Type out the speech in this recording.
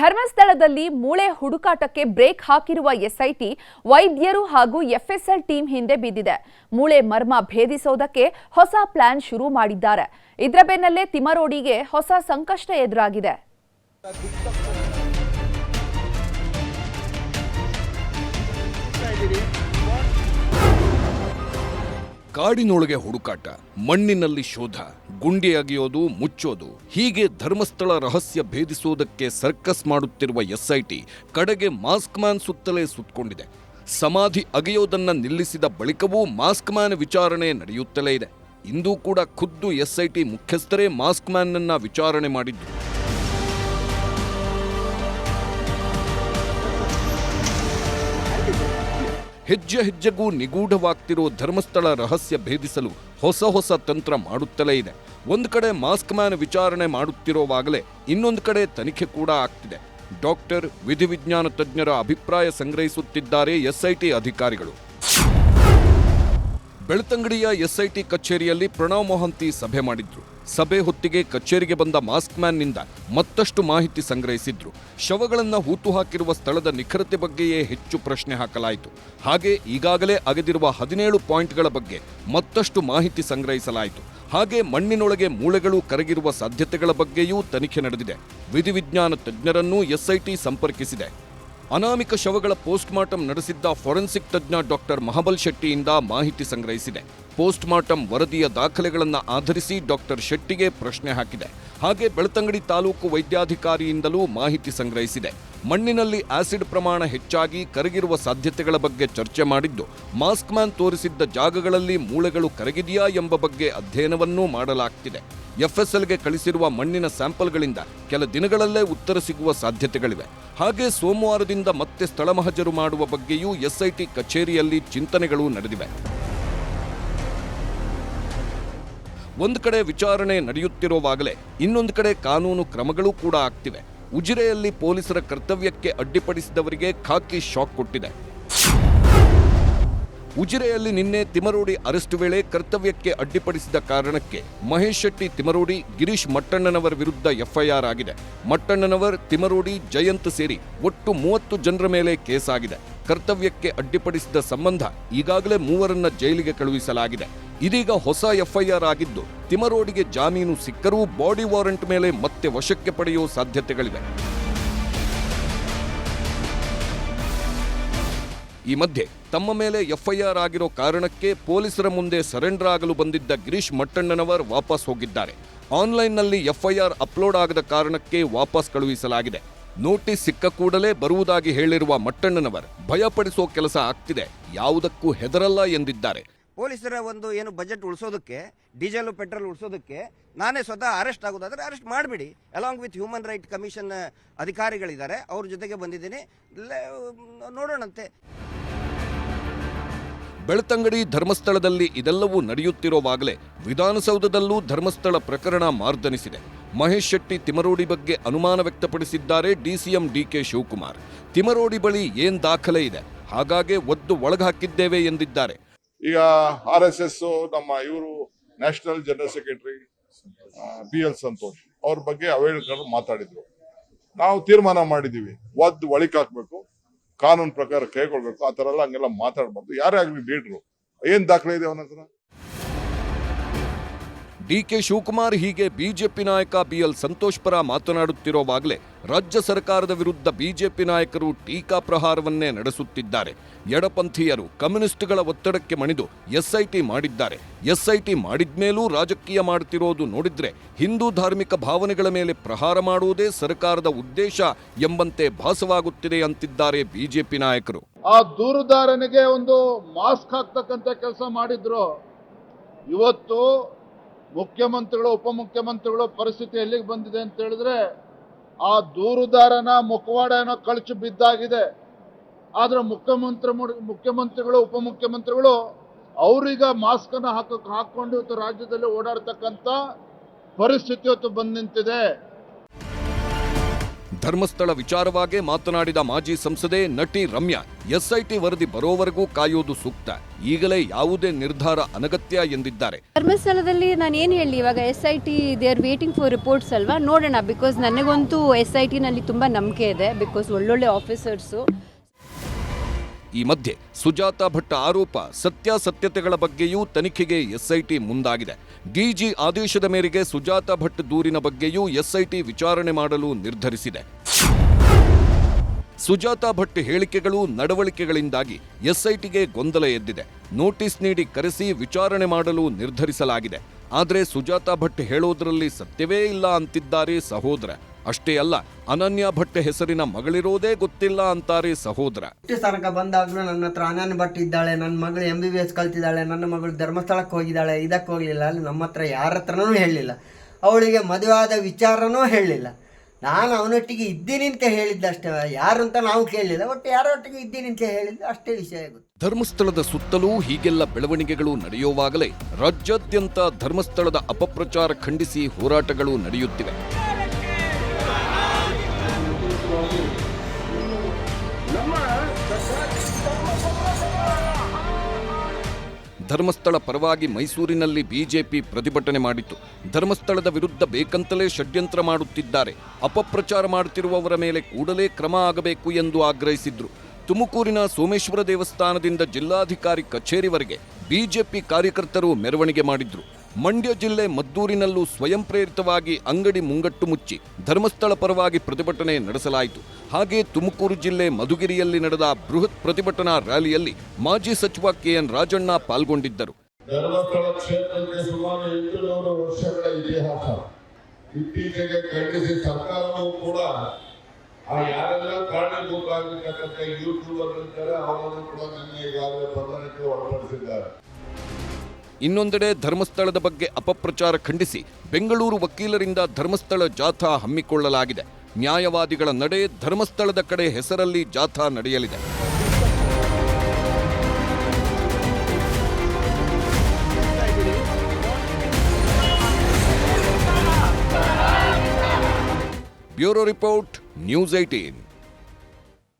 ಧರ್ಮಸ್ಥಳದಲ್ಲಿ ಮೂಳೆ ಹುಡುಕಾಟಕ್ಕೆ ಬ್ರೇಕ್ ಹಾಕಿರುವ ಎಸ್ಐಟಿ ವೈದ್ಯರು ಹಾಗೂ ಎಫ್ಎಸ್ಎಲ್ ಟೀಮ್ ಹಿಂದೆ ಬಿದ್ದಿದೆ. ಮೂಳೆ ಮರ್ಮ ಭೇದಿಸೋದಕ್ಕೆ ಹೊಸ ಪ್ಲಾನ್ ಶುರು ಮಾಡಿದ್ದಾರೆ. ಇದರ ಬೆನ್ನಲ್ಲೇ ತಿಮರೋಡಿಗೆ ಹೊಸ ಸಂಕಷ್ಟ ಎದುರಾಗಿದೆ. ಕಾಡಿನೊಳಗೆ ಹುಡುಕಾಟ, ಮಣ್ಣಿನಲ್ಲಿ ಶೋಧ ಗುಂಡಿ ಅಗೆಯೋದು ಮುಚ್ಚೋದು, ಹೀಗೆ ಧರ್ಮಸ್ಥಳ ರಹಸ್ಯ ಭೇದಿಸೋದಕ್ಕೆ ಸರ್ಕಸ್ ಮಾಡುತ್ತಿರುವ ಎಸ್ಐಟಿ ಕಡೆಗೆ ಮಾಸ್ಕ್ ಮ್ಯಾನ್ ಸುತ್ತಲೇ ಸುತ್ತಕೊಂಡಿದೆ ಸಮಾಧಿ ಅಗೆಯೋದನ್ನ ನಿಲ್ಲಿಸಿದ ಬಳಿಕವೂ ಮಾಸ್ಕ್ ಮ್ಯಾನ್ ವಿಚಾರಣೆ ನಡೆಯುತ್ತಲೇ ಇದೆ. ಇಂದೂ ಕೂಡ ಖುದ್ದು ಎಸ್ಐಟಿ ಮುಖ್ಯಸ್ಥರೇ ಮಾಸ್ಕ್ ಮ್ಯಾನ್ನನ್ನ ವಿಚಾರಣೆ ಮಾಡಿದ್ದು. ಹೆಜ್ಜೆ ಹೆಜ್ಜೆಗೂ ನಿಗೂಢವಾಗ್ತಿರೋ ಧರ್ಮಸ್ಥಳ ರಹಸ್ಯ ಭೇದಿಸಲು ಹೊಸ ಹೊಸ ತಂತ್ರ ಮಾಡುತ್ತಲೇ ಇದೆ. ಒಂದು ಕಡೆ ಮಾಸ್ಕ್ ಮ್ಯಾನ್ ವಿಚಾರಣೆ ಮಾಡುತ್ತಿರೋವಾಗಲೇ ಇನ್ನೊಂದು ಕಡೆ ತನಿಖೆ ಕೂಡ ಆಗ್ತಿದೆ. ಡಾಕ್ಟರ್ ವಿಧಿವಿಜ್ಞಾನ ತಜ್ಞರ ಅಭಿಪ್ರಾಯ ಸಂಗ್ರಹಿಸುತ್ತಿದ್ದಾರೆ ಎಸ್ಐಟಿ ಅಧಿಕಾರಿಗಳು. ಬೆಳ್ತಂಗಡಿಯ ಎಸ್ಐಟಿ ಕಚೇರಿಯಲ್ಲಿ ಪ್ರಣವ್ ಮೊಹಂತಿ ಸಭೆ ಮಾಡಿದ್ರು. ಸಭೆ ಹೊತ್ತಿಗೆ ಕಚೇರಿಗೆ ಬಂದ ಮಾಸ್ಕ್ ಮ್ಯಾನ್ನಿಂದ ಮತ್ತಷ್ಟು ಮಾಹಿತಿ ಸಂಗ್ರಹಿಸಿದ್ರು. ಶವಗಳನ್ನು ಹೂತು ಹಾಕಿರುವ ಸ್ಥಳದ ನಿಖರತೆ ಬಗ್ಗೆಯೇ ಹೆಚ್ಚು ಪ್ರಶ್ನೆ ಹಾಕಲಾಯಿತು. ಹಾಗೆ ಈಗಾಗಲೇ ಅಗೆದಿರುವ ಹದಿನೇಳು ಪಾಯಿಂಟ್ಗಳ ಬಗ್ಗೆ ಮತ್ತಷ್ಟು ಮಾಹಿತಿ ಸಂಗ್ರಹಿಸಲಾಯಿತು. ಹಾಗೆ ಮಣ್ಣಿನೊಳಗೆ ಮೂಳೆಗಳು ಕರಗಿರುವ ಸಾಧ್ಯತೆಗಳ ಬಗ್ಗೆಯೂ ತನಿಖೆ ನಡೆದಿದೆ. ವಿಧಿವಿಜ್ಞಾನ ತಜ್ಞರನ್ನೂ ಎಸ್ಐಟಿ ಸಂಪರ್ಕಿಸಿದೆ. ಅನಾಮಿಕ ಶವಗಳ ಪೋಸ್ಟ್ಮಾರ್ಟಂ ನಡೆಸಿದ್ದ ಫಾರೆನ್ಸಿಕ್ ತಜ್ಞ ಡಾಕ್ಟರ್ ಮಹಬಲ್ ಶೆಟ್ಟಿಯಿಂದ ಮಾಹಿತಿ ಸಂಗ್ರಹಿಸಿದೆ. ಪೋಸ್ಟ್ ಮಾರ್ಟಂ ವರದಿಯ ದಾಖಲೆಗಳನ್ನು ಆಧರಿಸಿ ಡಾಕ್ಟರ್ ಶೆಟ್ಟಿಗೆ ಪ್ರಶ್ನೆ ಹಾಕಿದೆ. ಹಾಗೆ ಬೆಳ್ತಂಗಡಿ ತಾಲೂಕು ವೈದ್ಯಾಧಿಕಾರಿಯಿಂದಲೂ ಮಾಹಿತಿ ಸಂಗ್ರಹಿಸಿದೆ. ಮಣ್ಣಿನಲ್ಲಿ ಆಸಿಡ್ ಪ್ರಮಾಣ ಹೆಚ್ಚಾಗಿ ಕರಗಿರುವ ಸಾಧ್ಯತೆಗಳ ಬಗ್ಗೆ ಚರ್ಚೆ ಮಾಡಿದ್ದು, ಮಾಸ್ಕ್ ಮ್ಯಾನ್ ತೋರಿಸಿದ್ದ ಜಾಗಗಳಲ್ಲಿ ಮೂಳೆಗಳು ಕರಗಿದೆಯಾ ಎಂಬ ಬಗ್ಗೆ ಅಧ್ಯಯನವನ್ನೂ ಮಾಡಲಾಗ್ತಿದೆ. ಎಫ್ಎಸ್ಎಲ್ಗೆ ಕಳಿಸಿರುವ ಮಣ್ಣಿನ ಸ್ಯಾಂಪಲ್ಗಳಿಂದ ಕೆಲ ದಿನಗಳಲ್ಲೇ ಉತ್ತರ ಸಿಗುವ ಸಾಧ್ಯತೆಗಳಿವೆ. ಹಾಗೆ ಸೋಮವಾರದಿಂದ ಮತ್ತೆ ಸ್ಥಳ ಮಹಜರು ಮಾಡುವ ಬಗ್ಗೆಯೂ ಎಸ್ಐಟಿ ಕಚೇರಿಯಲ್ಲಿ ಚಿಂತನೆಗಳು ನಡೆದಿವೆ. ಒಂದು ಕಡೆ ವಿಚಾರಣೆ ನಡೆಯುತ್ತಿರುವಾಗಲೇ ಇನ್ನೊಂದು ಕಡೆ ಕಾನೂನು ಕ್ರಮಗಳು ಕೂಡ ಆಗ್ತಿವೆ. ಉಜಿರೆಯಲ್ಲಿ ಪೊಲೀಸರ ಕರ್ತವ್ಯಕ್ಕೆ ಅಡ್ಡಿಪಡಿಸಿದವರಿಗೆ ಖಾಕಿ ಶಾಕ್ ಕೊಟ್ಟಿದೆ. ಉಜಿರೆಯಲ್ಲಿ ನಿನ್ನೆ ತಿಮರೋಡಿ ಅರೆಸ್ಟ್ ವೇಳೆ ಕರ್ತವ್ಯಕ್ಕೆ ಅಡ್ಡಿಪಡಿಸಿದ ಕಾರಣಕ್ಕೆ ಮಹೇಶ್ ಶೆಟ್ಟಿ ತಿಮರೋಡಿ, ಗಿರೀಶ್ ಮಟ್ಟಣ್ಣನವರ ವಿರುದ್ಧ ಎಫ್ಐಆರ್ ಆಗಿದೆ. ಮಟ್ಟಣ್ಣನವರ್ ತಿಮರೋಡಿ, ಜಯಂತ್ ಸೇರಿ ಒಟ್ಟು ಮೂವತ್ತು ಜನರ ಮೇಲೆ ಕೇಸ್ ಆಗಿದೆ ಕರ್ತವ್ಯಕ್ಕೆ ಅಡ್ಡಿಪಡಿಸಿದ ಸಂಬಂಧ ಈಗಾಗಲೇ ಮೂವರನ್ನ ಜೈಲಿಗೆ ಕಳುಹಿಸಲಾಗಿದೆ. ಇದೀಗ ಹೊಸ ಎಫ್ಐಆರ್ ಆಗಿದ್ದು, ತಿಮರೋಡಿಗೆ ಜಾಮೀನು ಸಿಕ್ಕರೂ ಬಾಡಿ ವಾರೆಂಟ್ ಮೇಲೆ ಮತ್ತೆ ವಶಕ್ಕೆ ಪಡೆಯುವ ಸಾಧ್ಯತೆಗಳಿವೆ. ಈ ಮಧ್ಯೆ ತಮ್ಮ ಮೇಲೆ ಎಫ್ಐಆರ್ ಆಗಿರೋ ಕಾರಣಕ್ಕೆ ಪೊಲೀಸರ ಮುಂದೆ ಸರೆಂಡರ್ ಆಗಲು ಬಂದಿದ್ದ ಗಿರೀಶ್ ಮಟ್ಟಣ್ಣನವರ್ ವಾಪಸ್ ಹೋಗಿದ್ದಾರೆ. ಆನ್ಲೈನ್ನಲ್ಲಿ ಎಫ್ಐಆರ್ ಅಪ್ಲೋಡ್ ಆಗದ ಕಾರಣಕ್ಕೆ ವಾಪಸ್ ಕಳುಹಿಸಲಾಗಿದೆ. ನೋಟಿಸ್ ಸಿಕ್ಕ ಕೂಡಲೇ ಬರುವುದಾಗಿ ಹೇಳಿರುವ ಮಟ್ಟಣ್ಣನವರ್ ಭಯಪಡಿಸೋ ಕೆಲಸ ಆಗ್ತಿದೆ, ಯಾವುದಕ್ಕೂ ಹೆದರಲ್ಲ ಎಂದಿದ್ದಾರೆ. ಪೊಲೀಸರ ಒಂದು ಏನು ಬಜೆಟ್ ಉಳಿಸೋದಕ್ಕೆ, ಡೀಸೆಲ್, ಪೆಟ್ರೋಲ್ ಉಳಿಸೋದಕ್ಕೆ ನಾನೇ ಸ್ವತಃ ಅರೆಸ್ಟ್ ಆಗೋದಾದರೆ ಅರೆಸ್ಟ್ ಮಾಡಿಬಿಡಿ. Along with human right commission ಅಧಿಕಾರಿಗಳಿದ್ದಾರೆ, ಅವ್ರ ಜೊತೆಗೆ ಬಂದಿದ್ದೀನಿ. ನೋಡೋಣಂತೆ. ಬೆಳ್ತಂಗಡಿ ಧರ್ಮಸ್ಥಳದಲ್ಲಿ ಇದೆಲ್ಲವೂ ನಡೆಯುತ್ತಿರುವಾಗಲೇ ವಿಧಾನಸೌಧದಲ್ಲೂ ಧರ್ಮಸ್ಥಳ ಪ್ರಕರಣ ಮಾರ್ದನಿಸಿದೆ. ಮಹೇಶ್ ಶೆಟ್ಟಿ ತಿಮರೋಡಿ ಬಗ್ಗೆ ಅನುಮಾನ ವ್ಯಕ್ತಪಡಿಸಿದ್ದಾರೆ ಡಿಸಿಎಂ ಡಿಕೆ ಶಿವಕುಮಾರ್. ತಿಮರೋಡಿ ಬಳಿ ಏನ್ ದಾಖಲೆ ಇದೆ? ಹಾಗಾಗಿ ಒದ್ದು ಒಳಗಾಕಿದ್ದೇವೆ ಎಂದಿದ್ದಾರೆ. ಈಗ ಆರ್ ಎಸ್ ಎಸ್ ನಮ್ಮ ಇವರು national general secretary B L Santosh ಅವ್ರ ಬಗ್ಗೆ ಅವೇಳ್ಕರ್ ಮಾತಾಡಿದ್ರು. ನಾವು ತೀರ್ಮಾನ ಮಾಡಿದೀವಿ. ಒದ್ದು ಒಳಿಕ್ ಹಾಕ್ಬೇಕು, ಕಾನೂನು ಪ್ರಕಾರ ಕೈಗೊಳ್ಬೇಕು, ಆ ಥರ ಎಲ್ಲ ಹಂಗೆಲ್ಲ ಮಾತಾಡ್ಬಾರ್ದು. ಯಾರೇ ಆಗಲಿ ಲೀಡ್ರು, ಏನ್ ದಾಖಲೆ ಇದೆ ಅವನ ಹತ್ರ? ಡಿಕೆ ಶಿವಕುಮಾರ್ ಹೀಗೆ ಬಿಜೆಪಿ ನಾಯಕ ಬಿಎಲ್ ಸಂತೋಷ್ ಪರ ಮಾತನಾಡುತ್ತಿರುವಾಗಲೇ ರಾಜ್ಯ ಸರ್ಕಾರದ ವಿರುದ್ಧ ಬಿಜೆಪಿ ನಾಯಕರು ಟೀಕಾ ಪ್ರಹಾರವನ್ನೇ ನಡೆಸುತ್ತಿದ್ದಾರೆ. ಎಡಪಂಥೀಯರು ಕಮ್ಯುನಿಸ್ಟ್ಗಳ ಒತ್ತಡಕ್ಕೆ ಮಣಿದು ಎಸ್ಐಟಿ ಮಾಡಿದ್ದಾರೆ. ಎಸ್ಐಟಿ ಮಾಡಿದ್ಮೇಲೂ ರಾಜಕೀಯ ಮಾಡುತ್ತಿರೋದು ನೋಡಿದ್ರೆ ಹಿಂದೂ ಧಾರ್ಮಿಕ ಭಾವನೆಗಳ ಮೇಲೆ ಪ್ರಹಾರ ಮಾಡುವುದೇ ಸರ್ಕಾರದ ಉದ್ದೇಶ ಎಂಬಂತೆ ಭಾಸವಾಗುತ್ತಿದೆ ಅಂತಿದ್ದಾರೆ ಬಿಜೆಪಿ ನಾಯಕರು. ಆ ದೂರುದಾರನಿಗೆ ಒಂದು ಮಾಸ್ಕ್ ಹಾಕ್ತಕ್ಕಂಥ ಕೆಲಸ ಮಾಡಿದ್ರು. ಇವತ್ತು ಮುಖ್ಯಮಂತ್ರಿಗಳು, ಉಪಮುಖ್ಯಮಂತ್ರಿಗಳು ಪರಿಸ್ಥಿತಿ ಎಲ್ಲಿಗೆ ಬಂದಿದೆ ಅಂತ ಹೇಳಿದ್ರೆ, ಆ ದೂರುದಾರನ ಮುಖವಾಡನ ಕಳಚು ಬಿದ್ದಾಗಿದೆ. ಆದ್ರೆ ಮುಖ್ಯಮಂತ್ರಿ ಮುಖ್ಯಮಂತ್ರಿಗಳು, ಉಪಮುಖ್ಯಮಂತ್ರಿಗಳು ಅವ್ರೀಗ ಮಾಸ್ಕ್ ಅನ್ನು ಹಾಕ ಹಾಕೊಂಡು ಇವತ್ತು ರಾಜ್ಯದಲ್ಲಿ ಓಡಾಡ್ತಕ್ಕಂಥ ಪರಿಸ್ಥಿತಿ ಇವತ್ತು ಬಂದು ನಿಂತಿದೆ. ಧರ್ಮಸ್ಥಳ ವಿಚಾರವಾಗಿ ಮಾತನಾಡಿದ ಮಾಜಿ ಸಂಸದೆ ನಟಿ ರಮ್ಯಾ, ಎಸ್ಐಟಿ ವರದಿ ಬರೋವರೆಗೂ ಕಾಯೋದು ಸೂಕ್ತ. ಈಗಲೇ ಯಾವುದೇ ನಿರ್ಧಾರ ಅನಗತ್ಯ ಎಂದಿದ್ದಾರೆ. ಧರ್ಮಸ್ಥಳದಲ್ಲಿ ನಾನು ಏನು ಹೇಳಿ ಇವಾಗ S I T they are waiting for reports ಅಲ್ವಾ? ನೋಡೋಣ ಬಿಕಾಸ್ ನನಗಂತೂ ಎಸ್ ಐ ಟಿನಲ್ಲಿ ತುಂಬ ನಂಬಿಕೆ ಇದೆ ಬಿಕಾಸ್ ಒಳ್ಳೊಳ್ಳೆ ಆಫೀಸರ್ಸು ಈ ಮಧ್ಯೆ ಸುಜಾತಾ ಭಟ್ ಆರೋಪ ಸತ್ಯಾಸತ್ಯತೆಗಳ ಬಗ್ಗೆಯೂ ತನಿಖೆಗೆ ಎಸ್ಐಟಿ ಮುಂದಾಗಿದೆ. ಡಿಜಿ ಆದೇಶದ ಮೇರೆಗೆ ಸುಜಾತಾ ಭಟ್ ದೂರಿನ ಬಗ್ಗೆಯೂ ಎಸ್ಐಟಿ ವಿಚಾರಣೆ ಮಾಡಲು ನಿರ್ಧರಿಸಿದೆ. ಸುಜಾತಾ ಭಟ್ ಹೇಳಿಕೆಗಳು ನಡವಳಿಕೆಗಳಿಂದಾಗಿ ಎಸ್ಐಟಿಗೆ ಗೊಂದಲ ಎದ್ದಿದೆ. ನೋಟಿಸ್ ನೀಡಿ ಕರೆಸಿ ವಿಚಾರಣೆ ಮಾಡಲು ನಿರ್ಧರಿಸಲಾಗಿದೆ. ಆದರೆ ಸುಜಾತಾ ಭಟ್ ಹೇಳೋದ್ರಲ್ಲಿ ಸತ್ಯವೇ ಇಲ್ಲ ಅಂತಿದ್ದಾರೆ ಸಹೋದರ. ಅಷ್ಟೇ ಅಲ್ಲ ಅನನ್ಯ ಭಟ್ ಹೆಸರಿನ ಮಗಳಿರೋದೇ ಗೊತ್ತಿಲ್ಲ ಅಂತಾರೆ ಸಹೋದರ. ತನಕ ಬಂದಾಗಲೂ ನನ್ನ ಹತ್ರ ಅನನ್ಯ ಭಟ್ ಇದ್ದಾಳೆ ನನ್ನ ಮಗಳು ಎಂ ಬಿ ಬಿ ಎಸ್ ಕಲ್ತಿದ್ದಾಳೆ ನನ್ನ ಮಗಳು ಧರ್ಮಸ್ಥಳಕ್ಕೆ ಹೋಗಿದ್ದಾಳೆ ಇದಕ್ಕೆ ಹೋಗಲಿಲ್ಲ ಅಲ್ಲಿ ನಮ್ಮ ಹತ್ರ ಯಾರ ಹತ್ರನೂ ಹೇಳಲಿಲ್ಲ ಅವಳಿಗೆ ಮದುವೆ ಆದ ವಿಚಾರನೂ ಹೇಳಲಿಲ್ಲ ನಾನು ಅವನೊಟ್ಟಿಗೆ ಇದ್ದೀನಿ ಅಂತ ಹೇಳಿದ್ದಷ್ಟೇ ಯಾರು ಅಂತ ನಾವು ಕೇಳಲಿಲ್ಲ ಒಟ್ಟು ಯಾರೊಟ್ಟಿಗೆ ಇದ್ದೀನಿ ಅಂತ ಹೇಳಿದ್ದು ಅಷ್ಟೇ ವಿಷಯ ಗೊತ್ತು. ಧರ್ಮಸ್ಥಳದ ಸುತ್ತಲೂ ಹೀಗೆಲ್ಲ ಬೆಳವಣಿಗೆಗಳು ನಡೆಯುವಾಗಲೇ ರಾಜ್ಯಾದ್ಯಂತ ಧರ್ಮಸ್ಥಳದ ಅಪಪ್ರಚಾರ ಖಂಡಿಸಿ ಹೋರಾಟಗಳು ನಡೆಯುತ್ತಿವೆ. ಧರ್ಮಸ್ಥಳ ಪರವಾಗಿ ಮೈಸೂರಿನಲ್ಲಿ ಬಿಜೆಪಿ ಪ್ರತಿಭಟನೆ ಮಾಡಿತು ಧರ್ಮಸ್ಥಳದ ವಿರುದ್ಧ ಬೇಕಂತಲೇ ಷಡ್ಯಂತ್ರ ಮಾಡುತ್ತಿದ್ದಾರೆ. ಅಪಪ್ರಚಾರ ಮಾಡುತ್ತಿರುವವರ ಮೇಲೆ ಕೂಡಲೇ ಕ್ರಮ ಆಗಬೇಕು ಎಂದು ಆಗ್ರಹಿಸಿದ್ರು. ತುಮಕೂರಿನ ಸೋಮೇಶ್ವರ ದೇವಸ್ಥಾನದಿಂದ ಜಿಲ್ಲಾಧಿಕಾರಿ ಕಚೇರಿವರೆಗೆ ಬಿಜೆಪಿ ಕಾರ್ಯಕರ್ತರು ಮೆರವಣಿಗೆ ಮಾಡಿದ್ರು. ಮಂಡ್ಯ ಜಿಲ್ಲೆ ಮದ್ದೂರಿನಲ್ಲೂ ಸ್ವಯಂ ಪ್ರೇರಿತವಾಗಿ ಅಂಗಡಿ ಮುಂಗಟ್ಟು ಮುಚ್ಚಿ ಧರ್ಮಸ್ಥಳ ಪರವಾಗಿ ಪ್ರತಿಭಟನೆ ನಡೆಸಲಾಯಿತು. ಹಾಗೆ ತುಮಕೂರು ಜಿಲ್ಲೆ ಮಧುಗಿರಿಯಲ್ಲಿ ನಡೆದ ಬೃಹತ್ ಪ್ರತಿಭಟನಾ ರ್ಯಾಲಿಯಲ್ಲಿ ಮಾಜಿ ಸಚಿವ ಕೆಎನ್ ರಾಜಣ್ಣ ಪಾಲ್ಗೊಂಡಿದ್ದರು. ಧರ್ಮಸ್ಥಳ ಕ್ಷೇತ್ರಕ್ಕೆ ಸುಮಾರು ಎಂಟುನೂರು ವರ್ಷಗಳ ಇತಿಹಾಸ. ಇತ್ತೀಚೆಗೆ ಖಂಡಿಸಿ ಸರ್ಕಾರವೂ ಕೂಡ ಆ ಯಾರೆಲ್ಲ ಕಾರಣಭೂತರಾಗಿರ್ತಕ್ಕಂಥ ಯೂಟ್ಯೂಬರ್ ಇರ್ತಾರೆ, ಅವರನ್ನು ಕೂಡ ನಿನ್ನೆ ಈಗಾಗಲೇ ಬಂಧನಕ್ಕೆ ಒಳಪಡಿಸಿದ್ದಾರೆ. ಇನ್ನೊಂದೆಡೆ ಧರ್ಮಸ್ಥಳದ ಬಗ್ಗೆ ಅಪಪ್ರಚಾರ ಖಂಡಿಸಿ ಬೆಂಗಳೂರು ವಕೀಲರಿಂದ ಧರ್ಮಸ್ಥಳ ಜಾಥಾ ಹಮ್ಮಿಕೊಳ್ಳಲಾಗಿದೆ. ನ್ಯಾಯವಾದಿಗಳ ನಡೆ ಧರ್ಮಸ್ಥಳದ ಕಡೆ ಹೆಸರಲ್ಲಿ ಜಾಥಾ ನಡೆಯಲಿದೆ. Bureau report news eighteen